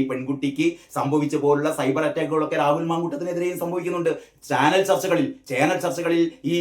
ഈ പെൺകുട്ടിക്ക് സംഭവിച്ച പോലുള്ള സൈബർ അറ്റാക്കുകളൊക്കെ രാഹുൽ മാങ്കൂട്ടത്തിനെതിരെയും സംഭവിക്കുന്നുണ്ട്. ചാനൽ ചർച്ചകളിൽ ചാനൽ ചർച്ചകളിൽ ഈ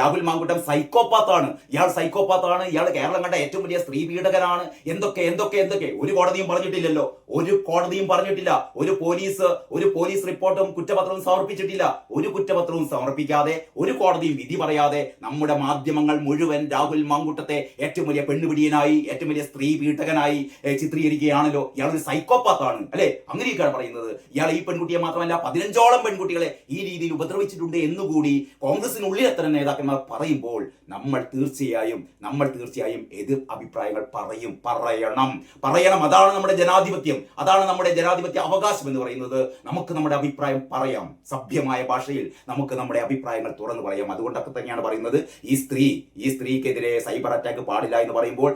രാഹുൽ മാങ്കൂട്ടം സൈക്കോപാത്താണ്. ഇയാൾ സൈക്കോപാത്താണ്. ഇയാൾ കേരളം കണ്ട ഏറ്റവും വലിയ സ്ത്രീ പീഡകനാണ്. എന്തൊക്കെ എന്തൊക്കെ എന്തൊക്കെ? ഒരു കോടതിയും പറഞ്ഞിട്ടില്ലല്ലോ. ഒരു കോടതിയും പറഞ്ഞിട്ടില്ല. ഒരു പോലീസ് ഒരു പോലീസ് റിപ്പോർട്ടും കുറ്റപത്രവും സമർപ്പിച്ചിട്ടില്ല. ഒരു കുറ്റപത്രവും സമർപ്പിക്കാതെ ഒരു കോടതിയും വിധി പറയാതെ നമ്മുടെ മാധ്യമങ്ങൾ മുഴുവൻ രാഹുൽ മാങ്കൂട്ടത്തെ ഏറ്റവും വലിയ പെണ്ണുപിടിയനായി ഏറ്റവും വലിയ സ്ത്രീ പീഡകനായി ചിത്രീകരിക്കുകയാണല്ലോ. ഇയാൾ ഒരു സൈക്കോപാത്താണ് അല്ലെ? അങ്ങനെയൊക്കെയാണ് പറയുന്നത്. ഇയാൾ ഈ പെൺകുട്ടിയെ മാത്രമല്ല പതിനഞ്ചോളം പെൺകുട്ടികളെ ഈ രീതിയിൽ ഉപദ്രവിച്ചിട്ടുണ്ട് എന്നുകൂടി കോൺഗ്രസിനുള്ളിൽ എത്ര നേതാക്കന്മാർ പറയുമ്പോൾ നമ്മൾ തീർച്ചയായും നമ്മൾ തീർച്ചയായും എതിർ അഭിപ്രായങ്ങൾ പറയും. പറയണം. പറയണം. അതാണ് നമ്മുടെ ജനാധിപത്യം. അതാണ് നമ്മുടെ ജനാധിപത്യ അവകാശം എന്ന് പറയുന്നത്. നമുക്ക് നമ്മുടെ അഭിപ്രായം പറയാം. സഭ്യമായ ഭാഷയിൽ നമുക്ക് നമ്മുടെ അഭിപ്രായങ്ങൾ തുറന്നു പറയാം. അതുകൊണ്ടൊക്കെ തന്നെയാണ് പറയുന്നത്. ഈ സ്ത്രീ ഈ സ്ത്രീക്കെതിരെ സൈബർ അറ്റാക്ക് പാടില്ല എന്ന് പറയുമ്പോൾ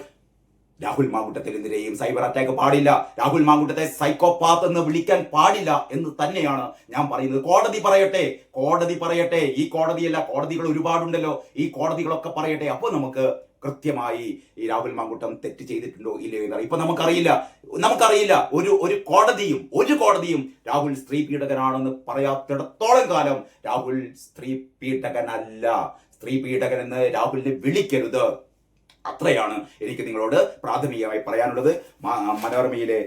രാഹുൽ മാങ്കുട്ടത്തിനെതിരെയും സൈബർ അറ്റാക്ക് പാടില്ല. രാഹുൽ മാങ്കുട്ടത്തെ സൈക്കോപാത്ത് എന്ന് വിളിക്കാൻ പാടില്ല എന്ന് തന്നെയാണ് ഞാൻ പറയുന്നത്. കോടതി പറയട്ടെ കോടതി പറയട്ടെ. ഈ കോടതിയല്ല കോടതികൾ ഒരുപാടുണ്ടല്ലോ. ഈ കോടതികളൊക്കെ പറയട്ടെ. അപ്പോൾ നമുക്ക് കൃത്യമായി ഈ രാഹുൽ മാങ്കുട്ടം തെറ്റ് ചെയ്തിട്ടുണ്ടോ ഇല്ലയോ എന്നറിയാം ഇപ്പൊ നമുക്കറിയില്ല നമുക്കറിയില്ല. ഒരു ഒരു കോടതിയും ഒരു കോടതിയും രാഹുൽ സ്ത്രീ പീഡകനാണെന്ന് പറയാത്തിടത്തോളം കാലം രാഹുൽ സ്ത്രീ പീഡകനല്ല. സ്ത്രീ പീഡകൻ എന്ന് രാഹുലിനെ വിളിക്കരുത്. അത്രയാണ് എനിക്ക് നിങ്ങളോട് പ്രാഥമികമായി പറയാനുള്ളത്. മനോരമയിലെ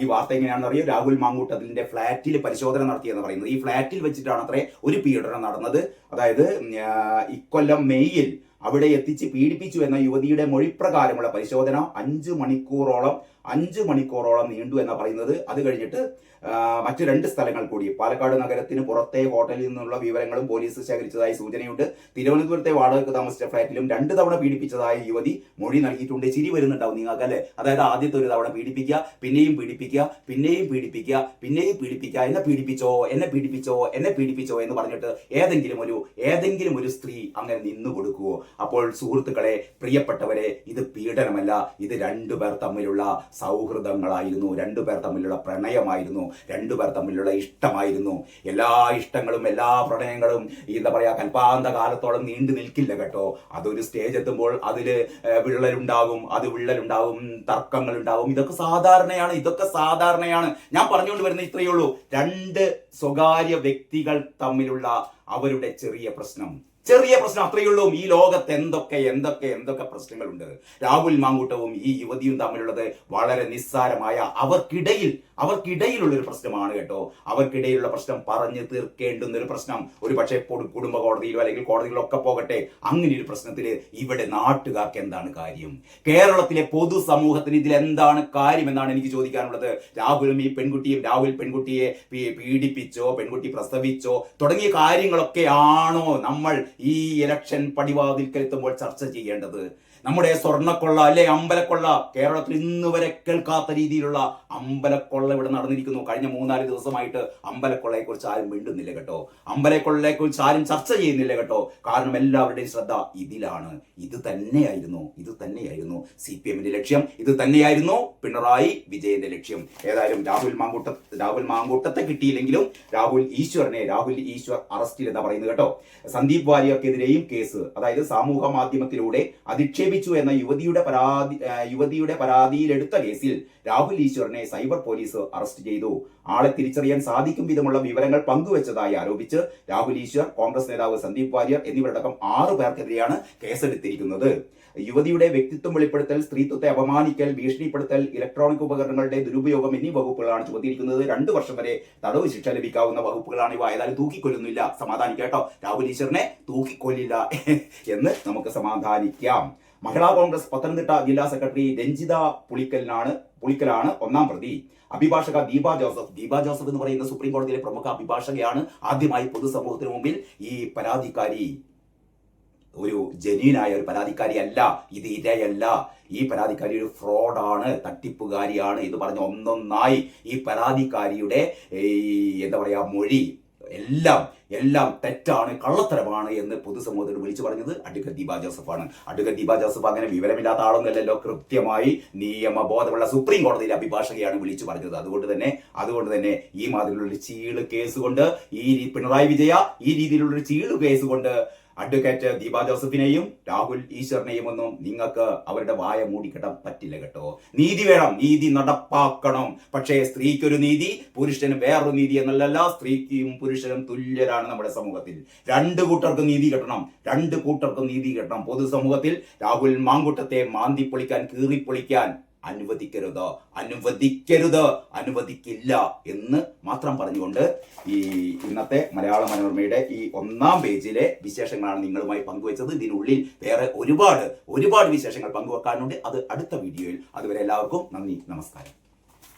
ഈ വാർത്ത എങ്ങനെയാണെന്ന് അറിയോ? രാഹുൽ മാങ്കൂട്ടത്തിന്റെ ഫ്ളാറ്റിൽ പരിശോധന നടത്തിയെന്ന് പറയുന്നത്. ഈ ഫ്ളാറ്റിൽ വെച്ചിട്ടാണ് അത്രേ ഒരു പീഡനം നടന്നത്. അതായത് ഇക്കൊല്ലം മെയ്യിൽ അവിടെ എത്തിച്ച് പീഡിപ്പിച്ചു എന്ന യുവതിയുടെ മൊഴിപ്രകാരമുള്ള പരിശോധന അഞ്ച് മണിക്കൂറോളം അഞ്ച് മണിക്കൂറോളം നീണ്ടു എന്ന് പറയുന്നത്. അത് കഴിഞ്ഞിട്ട് മറ്റ് രണ്ട് സ്ഥലങ്ങൾ കൂടി. പാലക്കാട് നഗരത്തിന് പുറത്തെ ഹോട്ടലിൽ നിന്നുള്ള വിവരങ്ങളും പോലീസ് ശേഖരിച്ചതായി സൂചനയുണ്ട്. തിരുവനന്തപുരത്തെ വാടകയ്ക്ക് താമസിച്ച ഫ്ളാറ്റിലും രണ്ട് തവണ പീഡിപ്പിച്ചതായ യുവതി മൊഴി നൽകിയിട്ടുണ്ട്. ചിരി വരുന്നുണ്ടാവും നിങ്ങൾക്ക് അല്ലേ? അതായത് ആദ്യത്തെ ഒരു തവണ പീഡിപ്പിക്കുക പിന്നെയും പീഡിപ്പിക്കുക പിന്നെയും പീഡിപ്പിക്കുക പിന്നെയും പീഡിപ്പിക്കുക. എന്നെ പീഡിപ്പിച്ചോ എന്നെ പീഡിപ്പിച്ചോ എന്നെ പീഡിപ്പിച്ചോ എന്ന് പറഞ്ഞിട്ട് ഏതെങ്കിലും ഒരു ഏതെങ്കിലും ഒരു സ്ത്രീ അങ്ങനെ നിന്നു കൊടുക്കുവോ? അപ്പോൾ സുഹൃത്തുക്കളെ പ്രിയപ്പെട്ടവരെ ഇത് പീഡനമല്ല. ഇത് രണ്ടുപേർ തമ്മിലുള്ള സൗഹൃദങ്ങളായിരുന്നു. രണ്ടുപേർ തമ്മിലുള്ള പ്രണയമായിരുന്നു. രണ്ടുപേർ തമ്മിലുള്ള ഇഷ്ടമായിരുന്നു. എല്ലാ ഇഷ്ടങ്ങളും എല്ലാ പ്രണയങ്ങളും എന്താ പറയാ കൽപ്പാന്ത കാലത്തോളം നീണ്ടു നിൽക്കില്ല കേട്ടോ. അതൊരു സ്റ്റേജ് എത്തുമ്പോൾ അതിൽ വിള്ളലുണ്ടാവും അത് വിള്ളലുണ്ടാവും തർക്കങ്ങൾ ഉണ്ടാവും ഇതൊക്കെ സാധാരണയാണ് ഇതൊക്കെ സാധാരണയാണ്. ഞാൻ പറഞ്ഞുകൊണ്ട് വരുന്ന ഇത്രയേ ഉള്ളൂ. രണ്ട് സ്വകാര്യ വ്യക്തികൾ തമ്മിലുള്ള അവരുടെ ചെറിയ പ്രശ്നം. ചെറിയ പ്രശ്നം അത്രയുള്ളൂ. ഈ ലോകത്ത് എന്തൊക്കെ എന്തൊക്കെ എന്തൊക്കെ പ്രശ്നങ്ങളുണ്ട്? രാഹുൽ മാങ്കൂട്ടവും ഈ യുവതിയും തമ്മിലുള്ളത് വളരെ നിസ്സാരമായ അവർക്കിടയിൽ അവർക്കിടയിലുള്ള ഒരു പ്രശ്നമാണ് കേട്ടോ. അവർക്കിടയിലുള്ള പ്രശ്നം പറഞ്ഞു തീർക്കേണ്ടുന്ന ഒരു പ്രശ്നം. ഒരു പക്ഷേ കുടുംബ കോടതിയിലോ അല്ലെങ്കിൽ കോടതികളൊക്കെ പോകട്ടെ. അങ്ങനെ ഒരു പ്രശ്നത്തിൽ ഇവിടെ നാട്ടുകാർക്ക് എന്താണ് കാര്യം? കേരളത്തിലെ പൊതുസമൂഹത്തിന് ഇതിൽ എന്താണ് കാര്യമെന്നാണ് എനിക്ക് ചോദിക്കാനുള്ളത്. രാഹുലും ഈ പെൺകുട്ടിയും രാഹുൽ പെൺകുട്ടിയെ പീഡിപ്പിച്ചോ പെൺകുട്ടി പ്രസവിച്ചോ തുടങ്ങിയ കാര്യങ്ങളൊക്കെ ആണോ നമ്മൾ ഈ ഇലക്ഷൻ പടിവാതിൽക്കെത്തുമ്പോൾ ചർച്ച ചെയ്യേണ്ടത് നമ്മുടെ സ്വർണക്കൊള്ള അല്ലെ അമ്പലക്കൊള്ള കേരളത്തിൽ ഇന്ന് വരെ കേൾക്കാത്ത രീതിയിലുള്ള അമ്പലക്കൊള്ള ഇവിടെ നടന്നിരിക്കുന്നു. കഴിഞ്ഞ മൂന്നാൽ ദിവസമായിട്ട് അമ്പലക്കൊള്ളയെ കുറിച്ച് ആരും മിണ്ടുന്നില്ല കേട്ടോ. അമ്പലക്കൊള്ളയെ കുറിച്ച് ആരും ചർച്ച ചെയ്യുന്നില്ല കേട്ടോ. കാരണം എല്ലാവരുടെയും ശ്രദ്ധ ഇതിലാണ്. ഇത് തന്നെയായിരുന്നു. ഇത് തന്നെയായിരുന്നു. സി പി എമ്മിന്റെ ലക്ഷ്യം ഇത് തന്നെയായിരുന്നു. പിണറായി വിജയന്റെ ലക്ഷ്യം. ഏതായാലും രാഹുൽ മാങ്കൂട്ട രാഹുൽ മാങ്കൂട്ടത്തെ കിട്ടിയില്ലെങ്കിലും രാഹുൽ ഈശ്വറിനെ രാഹുൽ ഈശ്വർ അറസ്റ്റിൽ എന്താ പറയുന്നത് കേട്ടോ. സന്ദീപ് വാര്യർക്കെതിരെയും കേസ് അതായത് സാമൂഹ മാധ്യമത്തിലൂടെ അധിക്ഷേപിച്ചു എന്ന യുവതിയുടെ പരാതി യുവതിയുടെ പരാതിയിലെടുത്ത കേസിൽ രാഹുൽ ഈശ്വറിനെ സൈബർ പോലീസ് അറസ്റ്റ് ചെയ്തു. ആളെ തിരിച്ചറിയാൻ സാധിക്കും വിധമുള്ള വിവരങ്ങൾ പങ്കുവച്ചതായി ആരോപിച്ച് രാഹുൽ ഈശ്വർ കോൺഗ്രസ് നേതാവ് സന്ദീപ് വാര്യർ എന്നിവരടക്കം ആറു പേർക്കെതിരെയാണ് കേസെടുത്തിരിക്കുന്നത്. യുവതിയുടെ വ്യക്തിത്വം വെളിപ്പെടുത്തൽ സ്ത്രീത്വത്തെ അപമാനിക്കൽ ഭീഷണിപ്പെടുത്തൽ ഇലക്ട്രോണിക് ഉപകരണങ്ങളുടെ ദുരുപയോഗം എന്നീ വകുപ്പുകളാണ് ചുമത്തിയിരിക്കുന്നത്. രണ്ടു വർഷം വരെ തടവ് ശിക്ഷ ലഭിക്കാവുന്ന വകുപ്പുകളാണ് ഇവ. ഏതായാലും തൂക്കിക്കൊല്ലുന്നില്ല. സമാധാനിക്കാട്ടോ രാഹുൽ ഈശ്വറിനെ തൂക്കിക്കൊല്ലില്ല എന്ന് നമുക്ക് സമാധാനിക്കാം. മഹിളാ കോൺഗ്രസ് പത്തനംതിട്ട ജില്ലാ സെക്രട്ടറി രഞ്ജിത പുളിക്കലിനാണ് പുളിക്കലാണ് ഒന്നാം പ്രതി. അഭിഭാഷക ദീപ ജോസഫ്. ദീപ ജോസഫ് എന്ന് പറയുന്ന സുപ്രീം കോടതിയിലെ പ്രമുഖ അഭിഭാഷകയാണ് ആദ്യമായി പൊതുസമൂഹത്തിന് മുമ്പിൽ ഈ പരാതിക്കാരി. ഒരു ജെന്യൂനായ ഒരു പരാതിക്കാരി അല്ല ഇത് ഇരയല്ല. ഈ പരാതിക്കാരി ഒരു ഫ്രോഡാണ് തട്ടിപ്പുകാരിയാണ് ഇത് പറഞ്ഞ ഒന്നൊന്നായി ഈ പരാതിക്കാരിയുടെ ഈ എന്താ പറയുക മൊഴി എല്ലാം എല്ലാം തെറ്റാണ് കള്ളത്തരമാണ് എന്ന് പൊതുസമൂഹത്തോട് വിളിച്ചു പറഞ്ഞത് അഡ്വക്കറ്റ് ദീപ ജോസഫാണ്. അഡ്വക്കറ്റ് ദീപ ജോസഫ് അങ്ങനെ വിവരമില്ലാത്ത ആളൊന്നുമല്ലല്ലോ കൃത്യമായി നിയമബോധമുള്ള സുപ്രീം കോടതിയിലെ അഭിഭാഷകയാണ് വിളിച്ചു പറഞ്ഞത്. അതുകൊണ്ട് തന്നെ അതുകൊണ്ട് തന്നെ ഈ മാതിരിയുള്ള ഒരു ചീൾ കേസ് കൊണ്ട് ഈ പിണറായി വിജയ ഈ രീതിയിലുള്ള ചീൾ കേസ് കൊണ്ട് അഡ്വക്കേറ്റ് ദീപ ജോസഫിനെയും രാഹുൽ ഈശ്വറിനെയും ഒന്നും നിങ്ങൾക്ക് അവരുടെ വായ മൂടിക്കിടാൻ പറ്റില്ല കേട്ടോ. നീതി വേണം നീതി നടപ്പാക്കണം. പക്ഷേ സ്ത്രീക്കൊരു നീതി പുരുഷന് വേറൊരു നീതി എന്നല്ല സ്ത്രീക്കും പുരുഷനും തുല്യരാണ് നമ്മുടെ സമൂഹത്തിൽ. രണ്ട് കൂട്ടർക്കും നീതി കിട്ടണം രണ്ട് കൂട്ടർക്കും നീതി കിട്ടണം. പൊതുസമൂഹത്തിൽ രാഹുൽ മാങ്കുട്ടത്തെ മാന്തി പൊളിക്കാൻ കീറി പൊളിക്കാൻ അനുവദിക്കരുത് അനുവദിക്കരുത് അനുവദിക്കില്ല എന്ന് മാത്രം പറഞ്ഞുകൊണ്ട് ഈ ഇന്നത്തെ മലയാള മനോരമയുടെ ഈ ഒന്നാം പേജിലെ വിശേഷങ്ങളാണ് നിങ്ങളുമായി പങ്കുവച്ചത്. ഇതിനുള്ളിൽ വേറെ ഒരുപാട് ഒരുപാട് വിശേഷങ്ങൾ പങ്കുവെക്കാനുണ്ട്. അത് അടുത്ത വീഡിയോയിൽ. അതുവരെ എല്ലാവർക്കും നന്ദി നമസ്കാരം.